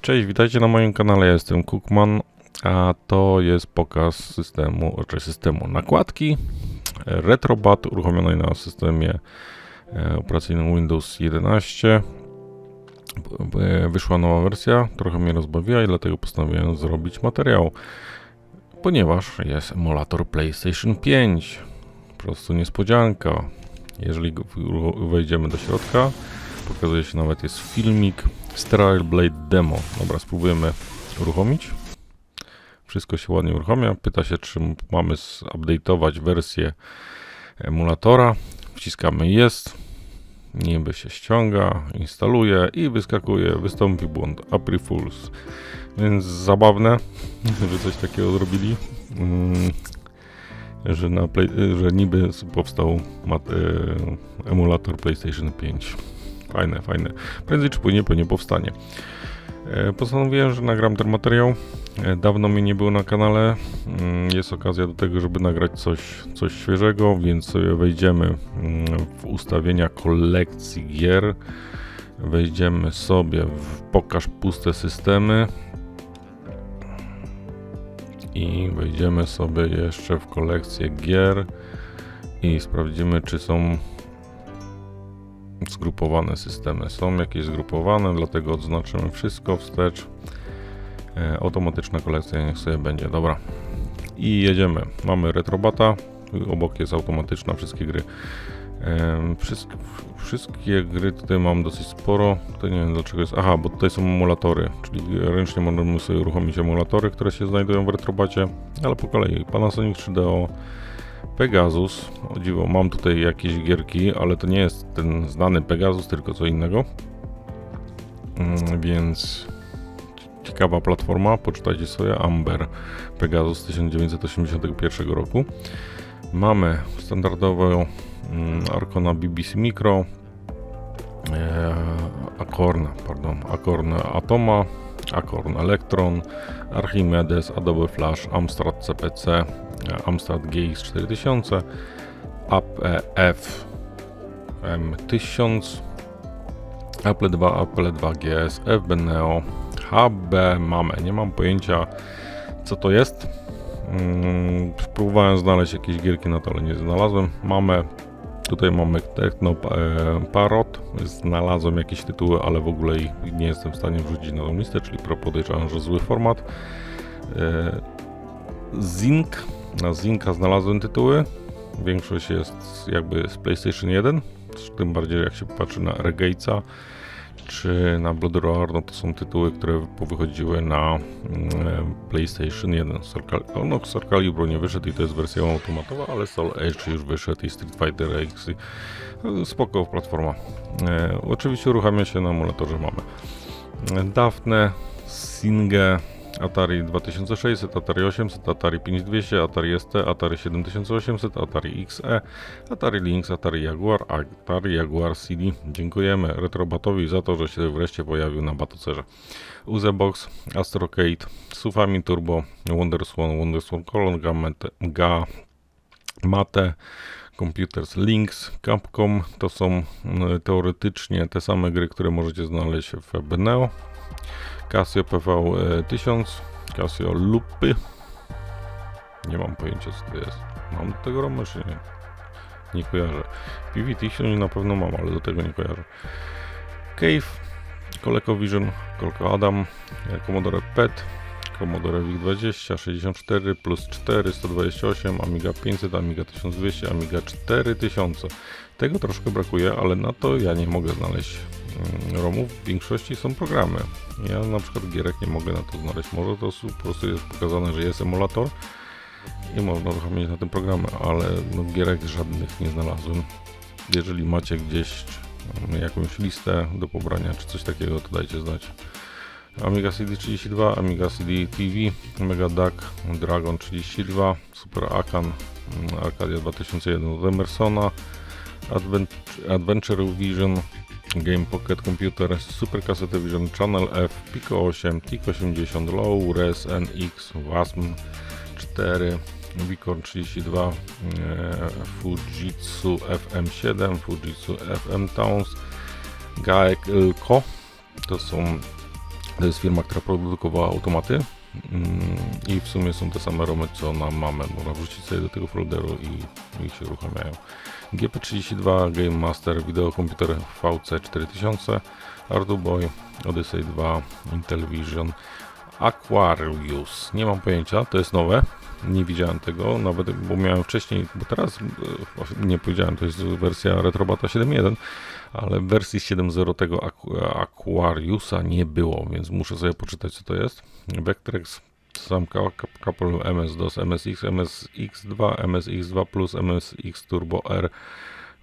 Cześć, witajcie na moim kanale. Ja jestem Cookman, a to jest pokaz systemu, czy systemu nakładki RetroBat uruchomionej na systemie e, operacyjnym Windows 11. Wyszła nowa wersja, trochę mnie rozbawiła i dlatego postanowiłem zrobić materiał, ponieważ jest emulator PlayStation 5. Po prostu niespodzianka. Jeżeli wejdziemy do środka, pokazuje się nawet jest filmik Sterile Blade Demo. Dobra, spróbujemy uruchomić. Wszystko się ładnie uruchamia. Pyta się, czy mamy zupdate'ować wersję emulatora. Wciskamy jest. Niby się ściąga, instaluje i wyskakuje. Wystąpi błąd April Fools. Więc zabawne, że coś takiego zrobili. Mm, że, na play, że niby powstał mat, e, emulator PlayStation 5. Fajne, fajne. Prędzej czy później pewnie powstanie. E, Postanowiłem, że nagram ten materiał. E, Dawno mnie nie było na kanale. Mm, Jest okazja do tego, żeby nagrać coś, coś świeżego, więc sobie wejdziemy mm, w ustawienia kolekcji gier. Wejdziemy sobie w pokaż puste systemy. I wejdziemy sobie jeszcze w kolekcję gier i sprawdzimy, czy są zgrupowane systemy. Są jakieś zgrupowane, dlatego odznaczymy wszystko wstecz. E, automatyczna kolekcja niech sobie będzie. Dobra. I jedziemy. Mamy retrobata. Obok jest automatyczna, wszystkie gry. E, wszystkie, wszystkie gry tutaj mam dosyć sporo. To nie wiem dlaczego jest. Aha, bo tutaj są emulatory, czyli ręcznie możemy sobie uruchomić emulatory, które się znajdują w retrobacie, ale po kolei. Panasonic 3DO, Pegasus. O dziwo, mam tutaj jakieś gierki, ale to nie jest ten znany Pegasus, tylko co innego. Mm, Więc ciekawa platforma, poczytajcie sobie Amber Pegasus z 1981 roku. Mamy standardową mm, Arcona BBC Micro, e, Acorn, pardon, Acorn Atoma, Acorn Electron, Archimedes, Adobe Flash, Amstrad CPC, Amstrad GX 4000, APF M1000, Apple 2, Apple 2 GS, FB Neo, HB mamy, nie mam pojęcia co to jest. Mm, Próbowałem znaleźć jakieś gierki na to, ale nie znalazłem. Mamy Tutaj mamy Techno e, Parrot. Znalazłem jakieś tytuły, ale w ogóle ich nie jestem w stanie wrzucić na tą listę, czyli podejrzewam, że zły format. E, Zink. Na Zinka znalazłem tytuły. Większość jest jakby z PlayStation 1. Tym bardziej jak się patrzy na Regate'a czy na Blood Roar, no to są tytuły, które wychodziły na mm, PlayStation 1. Soul Cal- no, Soul Calibur nie wyszedł i to jest wersja automatowa, ale Soul Edge już wyszedł i Street Fighter X. i- no, Spoko platforma. E, oczywiście uruchamia się na emulatorze mamy. E, Daphne, Singe, Atari 2600, Atari 800, Atari 5200, Atari ST, Atari 7800, Atari XE, Atari Lynx, Atari Jaguar, Atari Jaguar CD. Dziękujemy Retrobatowi za to, że się wreszcie pojawił na batocerze. Uzebox, Astrocade, Sufami Turbo, Wonderswan, Wonderswan Colon, Gamete, Ga, Mate, Computers Links, Capcom. To są mm, teoretycznie te same gry, które możecie znaleźć w Beneo. Casio PV 1000, Casio Lupy. Nie mam pojęcia co to jest. Mam do tego ROMy czy nie? Nie kojarzę. PV1000 na pewno mam, ale do tego nie kojarzę. Cave, ColecoVision, Coleco Adam, Commodore PET, Commodore VIC-20, 64 plus 4, 128, Amiga 500, Amiga 1200, Amiga 4000. Tego troszkę brakuje, ale na to ja nie mogę znaleźć ROMów. W większości są programy. Ja na przykład gierek nie mogę na to znaleźć. Może to po prostu jest pokazane, że jest emulator i można uruchomić na tym programy, ale no, gierek żadnych nie znalazłem. Jeżeli macie gdzieś mm, jakąś listę do pobrania czy coś takiego, to dajcie znać. Amiga CD 32, Amiga CD TV, Mega Duck, Dragon 32, Super Akan, mm, Arcadia 2001 od Emersona, Advent- Adventure Vision, Game Pocket Computer, Super Cassette Vision, Channel F, Pico 8, TIC 80, Low Res NX, WASM 4, Vicor 32, e, Fujitsu FM7, Fujitsu FM Towns, Gaek Co. To są to jest firma, która produkowała automaty i w sumie są te same romy, co na mamę. Można wrzucić sobie do tego folderu i, i się uruchamiają. GP32, Game Master, wideokomputer VC4000, Arduboy, Odyssey 2, Intellivision, Aquarius. Nie mam pojęcia, to jest nowe. Nie widziałem tego, nawet bo miałem wcześniej, bo teraz e, nie powiedziałem, to jest wersja Retrobata 7.1, ale wersji 7.0 tego Aqu- Aquariusa nie było, więc muszę sobie poczytać co to jest. Vectrex, sam couple MS-DOS, MSX, MSX2, MSX2 Plus, MSX Turbo R,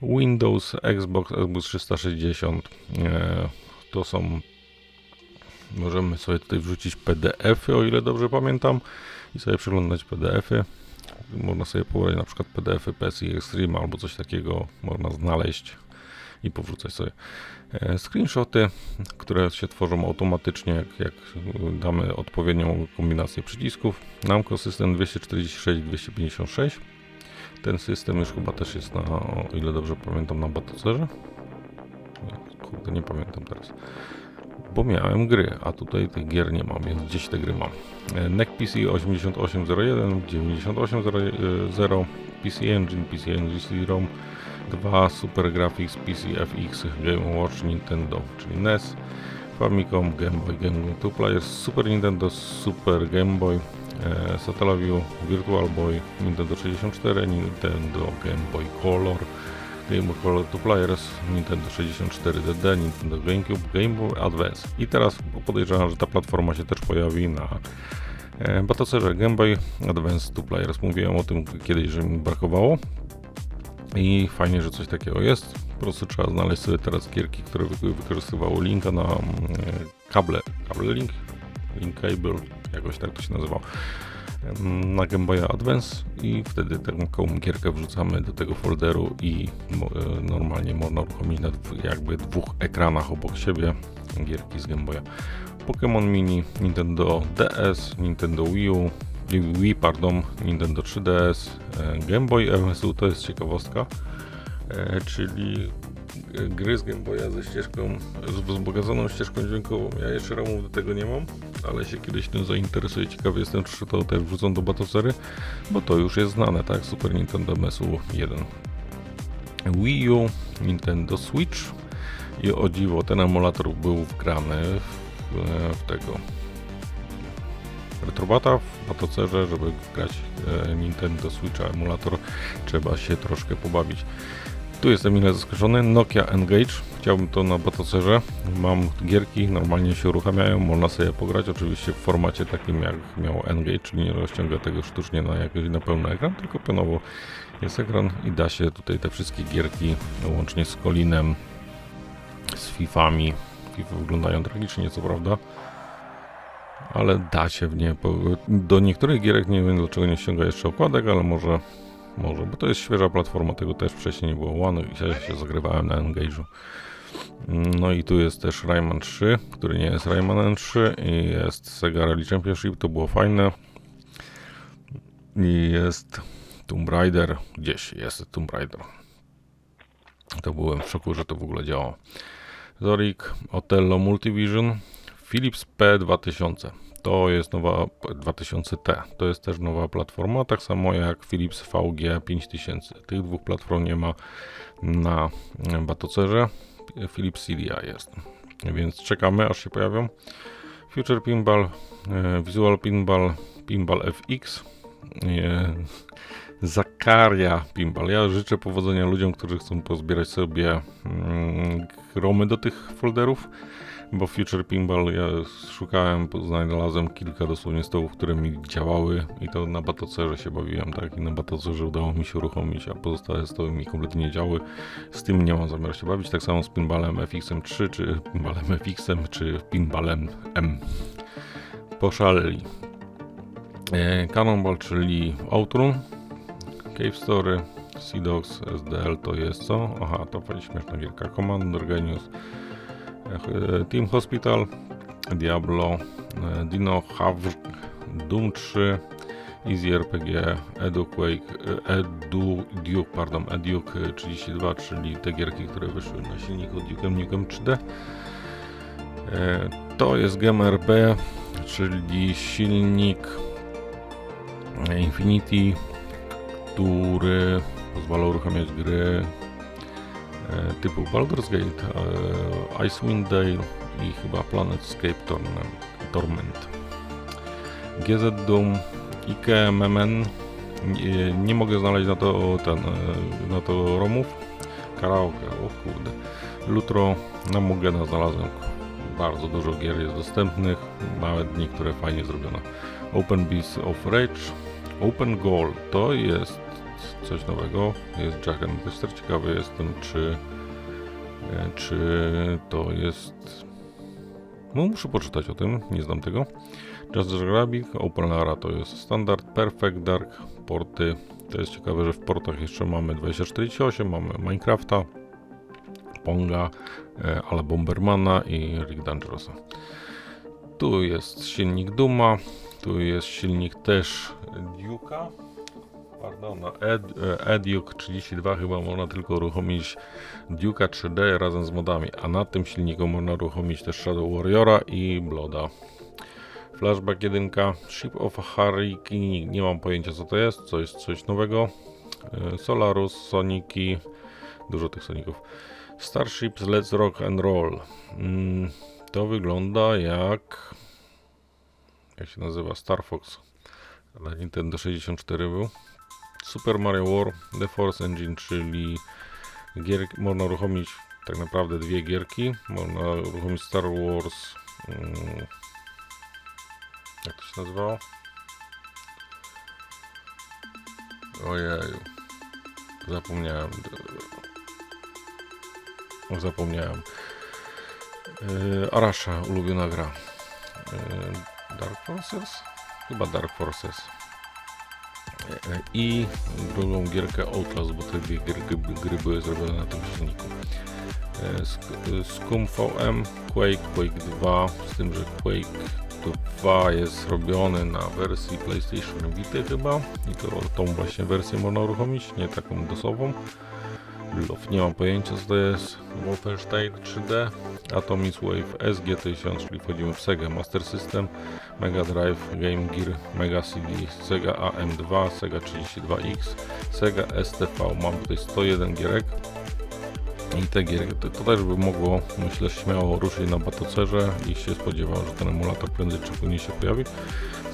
Windows, Xbox, Xbox 360. E, to są Możemy sobie tutaj wrzucić PDF-y, o ile dobrze pamiętam, i sobie przeglądać PDF-y. Można sobie pobrać na przykład PDF-y PSI Extreme albo coś takiego można znaleźć i powrzucać sobie. E, Screenshoty, które się tworzą automatycznie, jak, jak damy odpowiednią kombinację przycisków. Namco System 246-256. Ten system już chyba też jest na, o ile dobrze pamiętam, na Batocerze. Kurde, nie pamiętam teraz bo miałem gry, a tutaj tych gier nie mam, więc gdzieś te gry mam. NEC PC 8801, 9800, PC Engine, PC Engine CD-ROM 2, Super Graphics, PC FX, Game Watch, Nintendo, czyli NES, Famicom, Game Boy, Game Boy 2 Players, Super Nintendo, Super Game Boy, e, Satellaview, Virtual Boy, Nintendo 64, Nintendo Game Boy Color, Game Boy Color 2 Players, Nintendo 64DD, Nintendo GameCube, Game Boy Advance. I teraz podejrzewam, że ta platforma się też pojawi na e, Batocerze Game Boy Advance 2 Players. Mówiłem o tym kiedyś, że mi brakowało. I fajnie, że coś takiego jest. Po prostu trzeba znaleźć sobie teraz gierki, które wy- wykorzystywały linka na mm, e, kable. Kable link? Link cable, jakoś tak to się nazywało em, na Game Boy Advance i wtedy taką gierkę wrzucamy do tego folderu i e, normalnie można uruchomić na jakby dwóch ekranach obok siebie gierki z Game Boya. Pokémon Mini, Nintendo DS, Nintendo Wii U, Wii, pardon, Nintendo 3DS, e, Game Boy MSU, to jest ciekawostka, e, czyli e, gry z Game Boya ze ścieżką, z wzbogaconą ścieżką dźwiękową. Ja jeszcze ramów do tego nie mam, ale się kiedyś tym zainteresuję. Ciekawy jestem, czy to też wrzucą do Batocery, bo to już jest znane, tak? Super Nintendo MSU 1. Wii U, Nintendo Switch i o dziwo, ten emulator był wgrany w, w tego Retrobata w Batocerze, żeby grać e, Nintendo Switcha emulator trzeba się troszkę pobawić. Tu jestem mile zaskoczony. Nokia Engage. Chciałbym to na Batocerze. Mam gierki, normalnie się uruchamiają, można sobie pograć. Oczywiście w formacie takim jak miał Engage, czyli nie rozciąga tego sztucznie na jakiś na pełny ekran, tylko pionowo jest ekran i da się tutaj te wszystkie gierki, łącznie z Colinem, z Fifami. FIFA wyglądają tragicznie, co prawda. Ale da się w nie. Do niektórych gierek nie wiem dlaczego nie ściąga jeszcze okładek, ale może może, bo to jest świeża platforma, tego też wcześniej nie było. One ja się zagrywałem na Engage'u. No i tu jest też Rayman 3, który nie jest Rayman 3 i jest Sega Rally Championship, to było fajne. I jest Tomb Raider, gdzieś jest Tomb Raider. To byłem w szoku, że to w ogóle działa. Zorik, Otello Multivision, Philips P2000. To jest nowa 2000T. To jest też nowa platforma, tak samo jak Philips VG 5000. Tych dwóch platform nie ma na Batocerze. Philips CDI jest. Więc czekamy aż się pojawią. Future Pinball, e, Visual Pinball, Pinball FX, e, Zakaria Pinball. Ja życzę powodzenia ludziom, którzy chcą pozbierać sobie mm, romy do tych folderów bo Future Pinball ja szukałem, znalazłem kilka dosłownie stołów, które mi działały i to na batocerze się bawiłem, tak? I na batocerze udało mi się uruchomić, a pozostałe stoły mi kompletnie nie działy. Z tym nie mam zamiaru się bawić, tak samo z pinballem FX-em 3, czy pinballem FX-em, czy pinballem M. Poszaleli. E, Cannonball, czyli Outrun, Cave Story, Sea Dogs, SDL to jest co? Aha, to fajnie śmieszna gierka. Commander Genius, Team Hospital, Diablo, e, Dino Havr, Doom 3, Easy RPG, EduQuake, e, Edu, Duke, pardon, Eduke 32, czyli te gierki, które wyszły na silniku Duke'em Nukem 3D. E, To jest GMRB, czyli silnik Infinity, który pozwala uruchamiać gry e, typu Baldur's Gate, e, Icewind Dale i chyba Planetscape Torment. GZ Doom, IKE MMN. Nie, nie mogę znaleźć na to ten, e, na to romów. Karaoke, o kurde. Lutro na Mugena znalazłem. Bardzo dużo gier jest dostępnych, nawet niektóre fajnie zrobione. Open Beast of Rage, Open Goal to jest coś nowego. Jest Jacken. Też też ciekawy jestem, czy, czy to jest. No, muszę poczytać o tym, nie znam tego. Just Rabbit, Open Lara to jest standard, Perfect Dark, porty. To jest ciekawe, że w portach jeszcze mamy 2048, mamy Minecrafta, Ponga, e, ale Bombermana i Rick Dangerousa. Tu jest silnik Duma, tu jest silnik też Duke'a. Pardon, no, Ed, e, Eduke 32 chyba można tylko uruchomić Duke'a 3D razem z modami, a na tym silniku można uruchomić też Shadow Warriora i Bloda. Flashback 1, Ship of Hariki, nie mam pojęcia co to jest, co jest coś nowego. E, Solarus, Soniki, dużo tych Soników. Starships Let's Rock and Roll. Mm, to wygląda jak. Jak się nazywa? Star Fox. Ale Nintendo 64 był. Super Mario War, The Force Engine, czyli gier, można uruchomić tak naprawdę dwie gierki. Można uruchomić Star Wars. Mm, jak to się nazywało? Ojeju. Zapomniałem. Zapomniałem. Yy, Arasha, ulubiona gra. Yy, Dark Forces? Chyba Dark Forces. I drugą gierkę Outlast, bo te dwie gry, gry, były zrobione na tym silniku. Sk- yy, Scum VM, Quake, Quake 2, z tym, że Quake 2 jest zrobiony na wersji PlayStation Vita chyba i to tą właśnie wersję można uruchomić, nie taką dosową. Love, nie mam pojęcia co to jest. Wolfenstein 3D, Atomic Wave SG1000, czyli wchodzimy w Sega Master System, Mega Drive, Game Gear, Mega CD, Sega AM2, Sega 32X, Sega STV. Mam tutaj 101 gierek. I te gierki, to, to też by mogło, myślę, śmiało ruszyć na batocerze i się spodziewam, że ten emulator prędzej czy później się pojawi.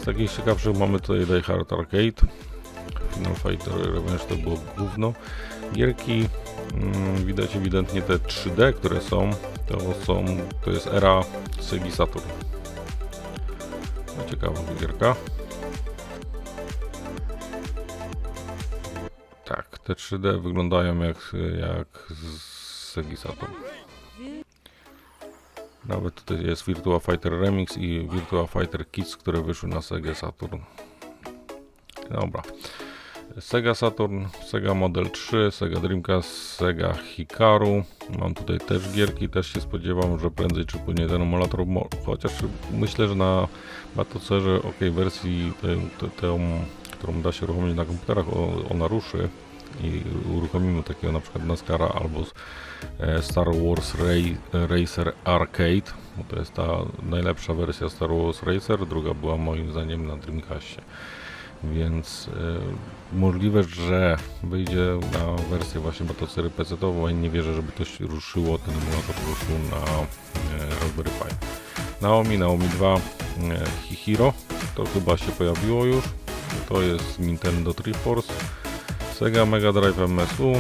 Z takich ciekawszych mamy tutaj Die Hard Arcade, Final Fighter Revenge to było gówno. Gierki, widać ewidentnie te 3D, które są, to są, to jest era Segi Saturn. No ciekawa gierka. Tak, te 3D wyglądają jak, jak z Segi Saturn. Nawet tutaj jest Virtua Fighter Remix i Virtua Fighter Kids, które wyszły na Sega Saturn. Dobra. Sega Saturn, Sega Model 3, Sega Dreamcast, Sega Hikaru. Mam tutaj też gierki, też się spodziewam, że prędzej czy później ten emulator, chociaż myślę, że na Batocerze OK wersji, tę, tę, którą da się uruchomić na komputerach, ona ruszy i uruchomimy takiego na przykład NASCARa albo e, Star Wars Ray, Racer Arcade, bo to jest ta najlepsza wersja Star Wars Racer, druga była moim zdaniem na Dreamcastie więc y, możliwe, że wyjdzie na wersję właśnie Batocery PC-ową, nie wierzę, żeby to ruszyło, ten emulator ruszył na y, Raspberry Pi. Naomi, Naomi 2, y, Hihiro, to chyba się pojawiło już, to jest Nintendo Triforce, Sega Mega Drive MSU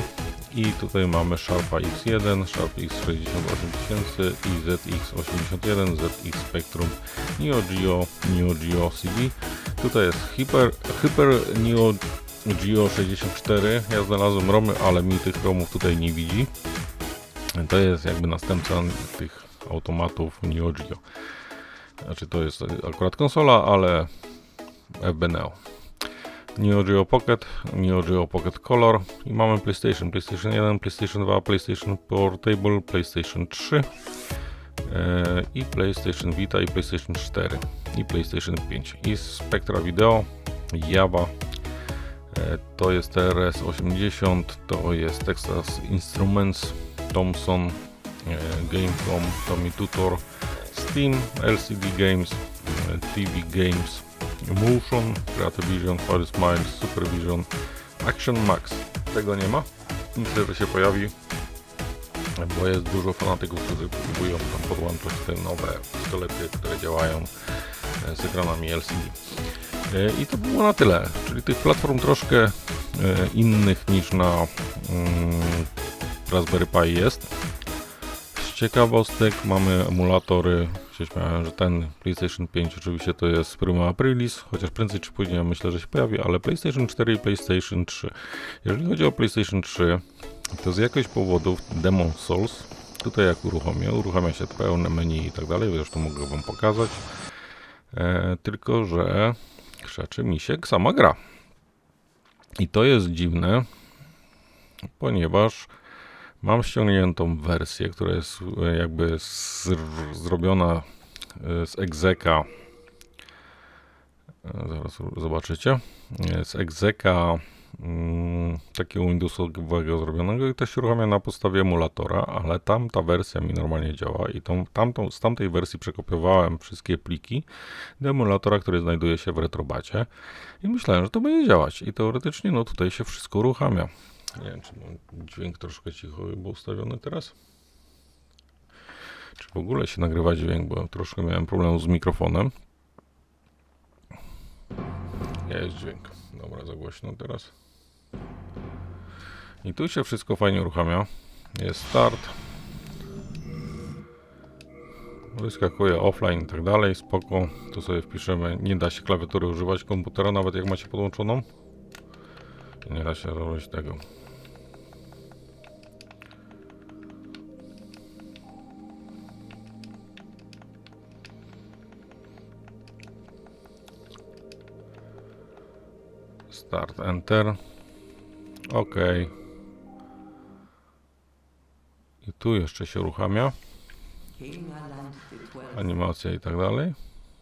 i tutaj mamy Sharpa X1, Sharp X68000 i ZX81, ZX Spectrum, Neo Geo, Neo Geo CD. Tutaj jest Hyper, Hyper Neo Geo 64. Ja znalazłem romy, ale mi tych romów tutaj nie widzi. To jest jakby następca tych automatów Neo Geo. Znaczy to jest akurat konsola, ale FB Neo. Geo Pocket, Neo Geo Pocket Color i mamy PlayStation, PlayStation 1, PlayStation 2, PlayStation Portable, PlayStation 3. e, i PlayStation Vita i PlayStation 4 i PlayStation 5 i Spectra Video, Java e, to jest TRS-80, to jest Texas Instruments, Thomson, e, Gamecom, Tommy Tutor, Steam, LCD Games, TV Games, Motion, Creative Vision, Fire Smiles, Supervision, Action Max. Tego nie ma. Myślę, że się pojawi, bo jest dużo fanatyków, którzy próbują tam podłączyć te nowe pistolety, które działają e, z ekranami LCD. E, I to było na tyle. Czyli tych platform troszkę e, innych niż na mm, Raspberry Pi jest. Ciekawostek mamy emulatory. Się śmiałem, że ten PlayStation 5 oczywiście to jest Prima Aprilis, chociaż prędzej czy później myślę, że się pojawi, ale PlayStation 4 i PlayStation 3. Jeżeli chodzi o PlayStation 3, to z jakiegoś powodów Demon Souls, tutaj jak uruchomię, uruchamia się pełne menu i tak dalej, zresztą mogę Wam pokazać, e, tylko że krzaczy mi się sama gra. I to jest dziwne, ponieważ mam ściągniętą wersję, która jest e, jakby zr- zrobiona e, z egzeka. E, Zaraz zobaczycie. Z egzeka mm, takiego Windowsowego zrobionego i się uruchamia na podstawie emulatora, ale tamta wersja mi normalnie działa i tą, tamtą, z tamtej wersji przekopiowałem wszystkie pliki do emulatora, który znajduje się w retrobacie i myślałem, że to będzie działać i teoretycznie no tutaj się wszystko uruchamia. Nie wiem, czy mam dźwięk troszkę cicho był ustawiony teraz. Czy w ogóle się nagrywa dźwięk, bo troszkę miałem problem z mikrofonem. Nie jest dźwięk. Dobra, za głośno teraz. I tu się wszystko fajnie uruchamia. Jest start. Wyskakuje offline i tak dalej, spoko. Tu sobie wpiszemy, nie da się klawiatury używać komputera, nawet jak macie podłączoną. Nie da się robić tego. Start, enter. OK. I tu jeszcze się uruchamia. Animacja i tak dalej.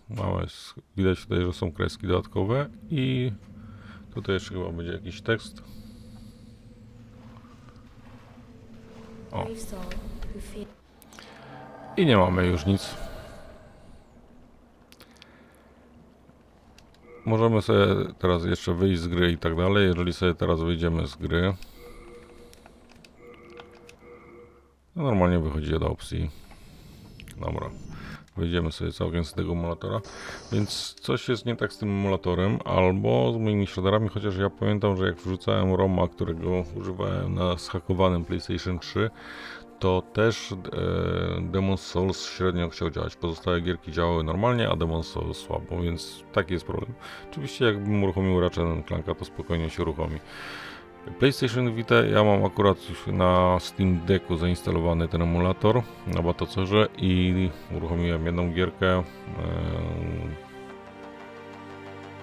Małe, widać tutaj, że są kreski dodatkowe i tutaj jeszcze chyba będzie jakiś tekst. O. I nie mamy już nic. Możemy sobie teraz jeszcze wyjść z gry i tak dalej. Jeżeli sobie teraz wyjdziemy z gry, to normalnie wychodzi do opcji. Dobra. Wyjdziemy sobie całkiem z tego emulatora. Więc coś jest nie tak z tym emulatorem, albo z moimi shaderami, chociaż ja pamiętam, że jak wrzucałem ROMa, którego używałem na zhakowanym PlayStation 3, to też e, Demon's Souls średnio chciał działać. Pozostałe gierki działały normalnie, a Demon's Souls słabo, więc taki jest problem. Oczywiście jakbym uruchomił Ratchet Clanka, to spokojnie się uruchomi. PlayStation Vita ja mam akurat na Steam Decku zainstalowany ten emulator na batocerze i uruchomiłem jedną gierkę.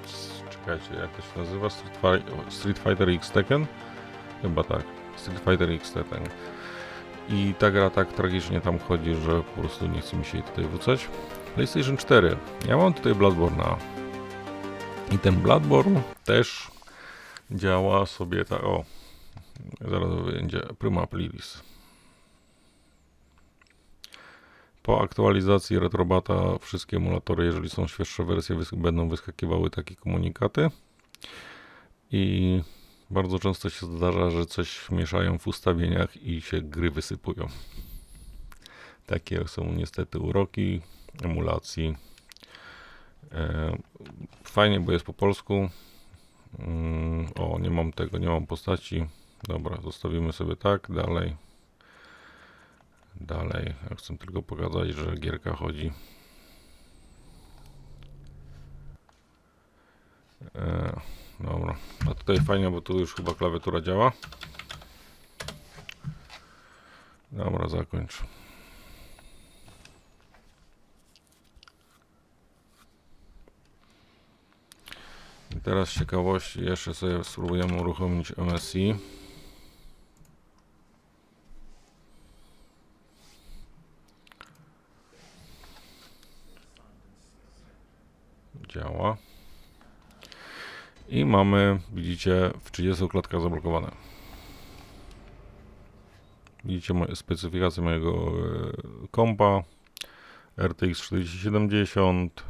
s- czekajcie, jak to się nazywa? Street Fighter X Tekken? Chyba tak. Street Fighter X Tekken. I ta gra tak tragicznie tam chodzi, że po prostu nie chce mi się jej tutaj wrzucać. PlayStation 4. Ja mam tutaj Bloodborne'a. I ten Bloodborne też działa sobie tak. O, zaraz będzie Prima Aprilis. Po aktualizacji Retrobata wszystkie emulatory, jeżeli są świeższe wersje, będą wyskakiwały takie komunikaty. I bardzo często się zdarza, że coś mieszają w ustawieniach i się gry wysypują. Takie są niestety uroki emulacji. E, Fajnie, bo jest po polsku. Mm, O, nie mam tego, nie mam postaci. Dobra, zostawimy sobie tak, dalej. Dalej, ja chcę tylko pokazać, że gierka chodzi. E, Dobra. A tutaj fajnie, bo tu już chyba klawiatura działa. Dobra, zakończ. I teraz z ciekawości jeszcze sobie spróbujemy uruchomić MSI. Działa. I mamy, widzicie, w 30 klatkach zablokowane. Widzicie specyfikację mojego e, kompa RTX 4070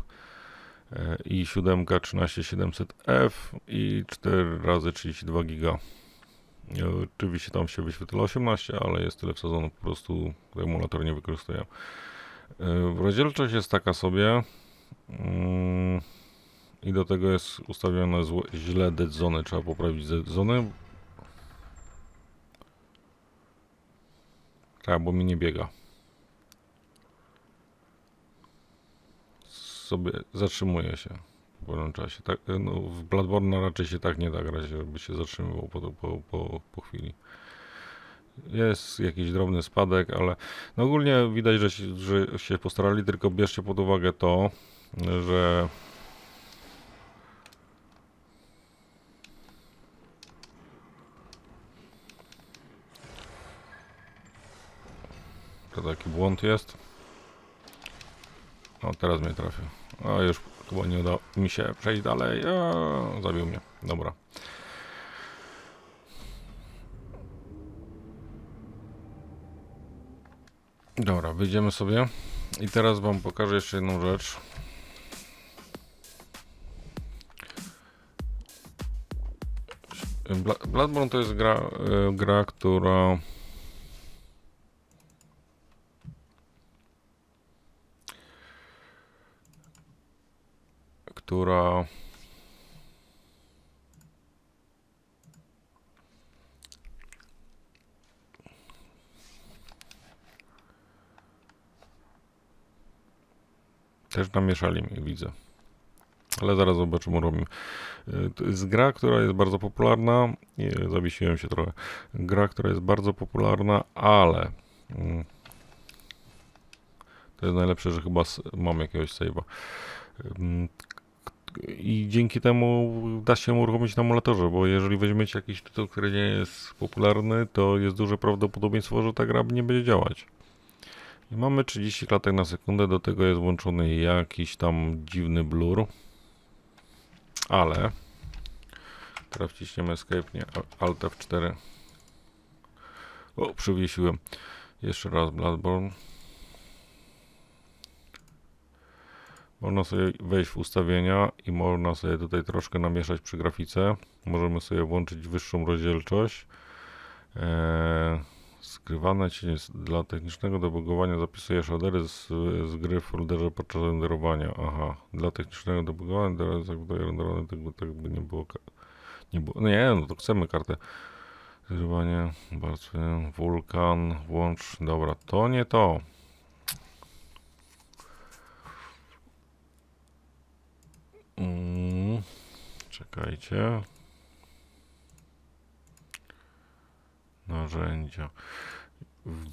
e, i 7 13700F i 4 razy 32 giga. Oczywiście tam się wyświetla 18, ale jest tyle wsadzone, po prostu emulator nie wykorzystuje. E, Rozdzielczość jest taka sobie. Mm, I do tego jest ustawione złe, źle dead zone. Trzeba poprawić dead zone. Tak, bo mi nie biega. Sobie zatrzymuje się w pewnym czasie. Tak, no, w Bloodborne raczej się tak nie da grać, żeby się zatrzymywał po, po, po, po chwili. Jest jakiś drobny spadek, ale no ogólnie widać, że się, że się postarali, tylko bierzcie pod uwagę to, że to taki błąd jest. O, teraz mnie trafił. O, już chyba nie udało mi się przejść dalej. O, zabił mnie. Dobra. Dobra, wyjdziemy sobie. I teraz wam pokażę jeszcze jedną rzecz. Bloodborne to jest gra, e, gra, która która też namieszali mi, widzę. Ale zaraz zobaczymy, robimy. Y, To jest gra, która jest bardzo popularna. Nie, Zawiesiłem się trochę. Gra, która jest bardzo popularna, ale mm, to jest najlepsze, że chyba mam jakiegoś save'a. I dzięki temu da się uruchomić na emulatorze, bo jeżeli weźmiecie jakiś tytuł, który nie jest popularny, to jest duże prawdopodobieństwo, że ta gra nie będzie działać. I mamy 30 klatek na sekundę, do tego jest włączony jakiś tam dziwny blur. Ale teraz wciśniemy Escape, nie, Alt F4. O, przywiesiłem. Jeszcze raz Bloodborne. Można sobie wejść w ustawienia i można sobie tutaj troszkę namieszać przy grafice. Możemy sobie włączyć wyższą rozdzielczość. Eee, skrywane cienie dla technicznego debugowania zapisuje shadery z, z gry w folderze podczas renderowania. Aha, dla technicznego debugowania teraz jak tutaj renderowane tak by, tak by nie było. Nie, było. nie, no to chcemy kartę. Zgrywanie, warstwy, wulkan, włącz. Dobra, to nie to. Mm, czekajcie. Narzędzia.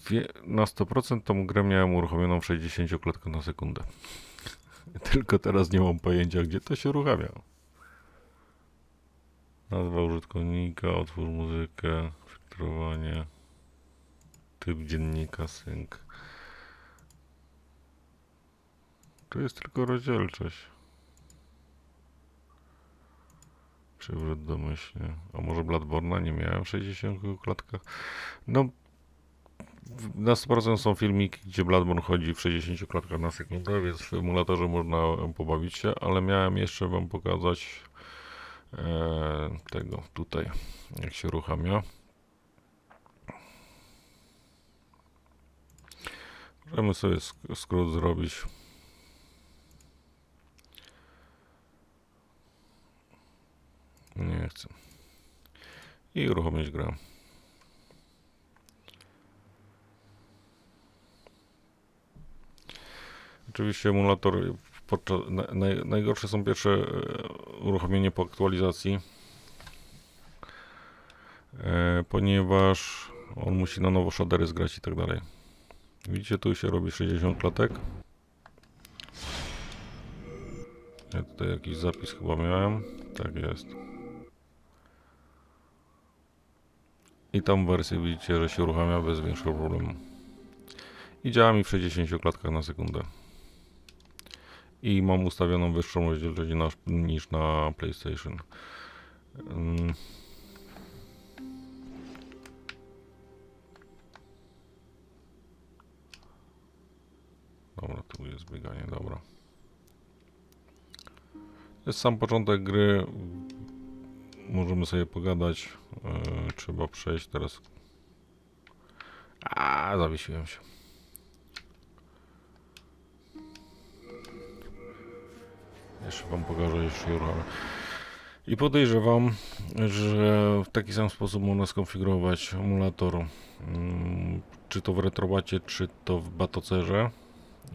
Wie, na 100% tą grę miałem uruchomioną w 60 klatkach na sekundę. Tylko teraz nie mam pojęcia, gdzie to się uruchamia. Nazwa użytkownika, otwórz muzykę, filtrowanie, typ dziennika, sync. Tu jest tylko rozdzielczość. Przywrót domyślnie. A może Bladborna nie miałem w 60 klatkach? No, na 100% są filmiki, gdzie Bloodborne chodzi w 60 klatkach na sekundę, więc w emulatorze można pobawić się, ale miałem jeszcze wam pokazać e, tego tutaj, jak się uruchamia. Możemy sobie sk- skrót zrobić. Nie chcę. I uruchomić grę. Oczywiście emulator podczas, na, naj, najgorsze są pierwsze e, uruchomienie po aktualizacji, e, ponieważ on musi na nowo shadery zgrać i tak dalej. Widzicie, tu się robi 60 klatek. Ja tutaj jakiś zapis chyba miałem. Tak jest. I tam wersję widzicie, że się uruchamia bez większego problemu. I działa mi w 60 klatkach na sekundę. I mam ustawioną wyższą rozdzielczość na, niż na PlayStation. Mm. Dobra, tu jest bieganie, dobra. Jest sam początek gry. Możemy sobie pogadać. Yy, trzeba przejść teraz. A, zawiesiłem się. Jeszcze wam pokażę jeszcze Jura. I podejrzewam, że w taki sam sposób można skonfigurować emulator. mm, Czy to w retrobacie, czy to w batocerze.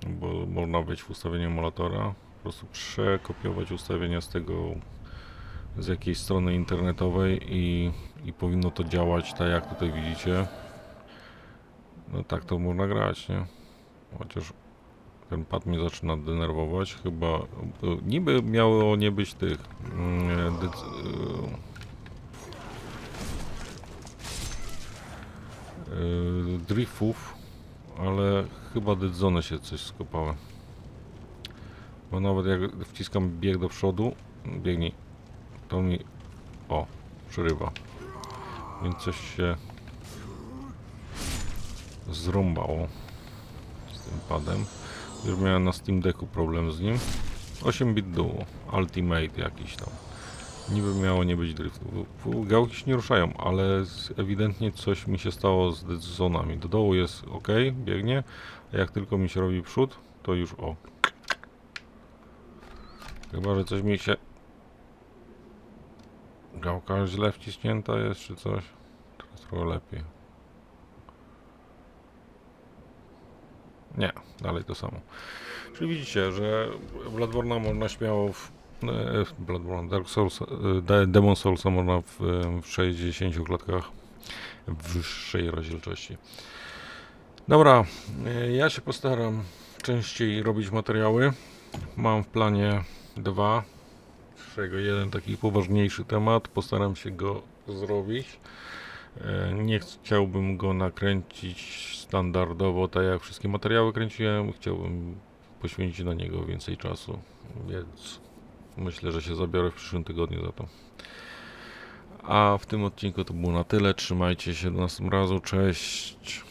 Bo można wejść w ustawienie emulatora. Po prostu przekopiować ustawienia z tego z jakiejś strony internetowej i, i powinno to działać tak jak tutaj widzicie. No tak to można grać, nie? Chociaż ten pad mnie zaczyna denerwować. Chyba niby miało nie być tych mm, e, e, driftów, ale chyba dead zone się coś skopały. Bo nawet jak wciskam bieg do przodu, biegnij, to mi o, przerywa. Więc coś się zrąbało z tym padem. Już miałem na Steam Decku problem z nim. 8-bit duo, Ultimate jakiś tam. Niby miało nie być driftu. Gałki się nie ruszają, ale ewidentnie coś mi się stało z zonami. Do dołu jest ok, biegnie, a jak tylko mi się robi przód, to już o. Chyba, że coś mi się... Gałka źle wciśnięta jest, czy coś? Teraz trochę lepiej. Nie, dalej to samo. Czyli widzicie, że Bloodborne'a można śmiało w... e, w Bloodborne, Dark Souls, e, De- Demon Soulsa można w, e, w 60 klatkach wyższej rozdzielczości. Dobra, e, ja się postaram częściej robić materiały. Mam w planie dwa, czego jeden taki poważniejszy temat. Postaram się go zrobić. E, Nie chciałbym go nakręcić standardowo, tak jak wszystkie materiały kręciłem. Chciałbym poświęcić na niego więcej czasu, więc myślę, że się zabiorę w przyszłym tygodniu za to. A w tym odcinku to było na tyle. Trzymajcie się do następnego razu. Cześć.